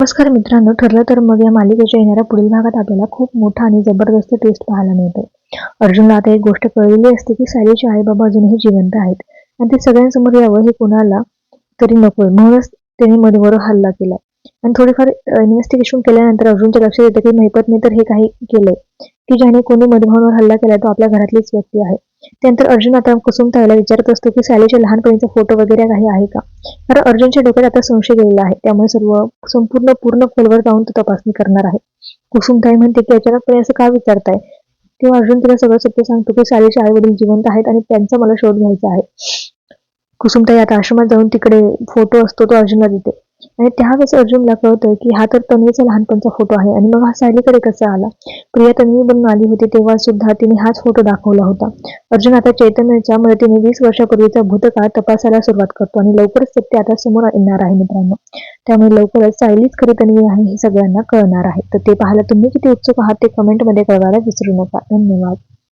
नमस्कार मित्रांनो ठरलं तर मग या मालिकेच्या येणाऱ्या पुढील भागात आपल्याला खूप मोठा आणि जबरदस्त ट्विस्ट पाहायला मिळतो अर्जुनला आता एक गोष्ट कळलेली असते की सायलीचे आई बाबा अजूनही जिवंत आहेत आणि ते सगळ्यांसमोर यावं हे कोणाला तरी नकोय. म्हणूनच त्यांनी मधवर हल्ला केला. आणि थोडीफार इन्व्हेस्टिगेशन केल्यानंतर अर्जुनच्या लक्षात येतं की महिपतने तर हे काही केलंय. की ज्याने कोणी मधुभावांवर हल्ला केला तो आपल्या घरातलीच व्यक्ती आहे. त्यानंतर अर्जुन आता कुसुम ताईला विचारत असतो की सॅलीच्या लहानपणीचा फोटो वगैरे काही आहे का? कारण अर्जुनच्या डोक्यात आता संशय गेलेला आहे. त्यामुळे सर्व संपूर्ण पूर्ण खोलवर जाऊन तो तपासणी करणार आहे. कुसुमताई म्हणते की अचानकपणे असं का विचारताय? तेव्हा अर्जुन तिला सगळं सत्य सांगतो की सालीचे आई वडील जिवंत आहेत आणि त्यांचा मला शोध घ्यायचा आहे. कुसुमताई आता आश्रमात जाऊन तिकडे फोटो असतो तो अर्जुनला देते. आणि त्यावेळेस अर्जुनला कळतं की हा तर तन्वीचा लहानपणचा फोटो आहे. आणि मग हा सायलीकडे कसा आला? प्रिया तन्वी बनून आली होती तेव्हा सुद्धा तिने हाच फोटो दाखवला होता. अर्जुन आता चैतन्याच्या मदतीने वीस वर्षापूर्वीचा भूतकाळ तपासायला सुरुवात करतो आणि लवकरच सत्य आता समोर येणार आहे मित्रांनो. त्यामुळे लवकरच सायलीच खरी तन्वी आहे हे सगळ्यांना कळणार आहे. तर ते पाहायला तुम्ही किती उत्सुक आहात ते कमेंटमध्ये कळवायला विसरू नका. धन्यवाद.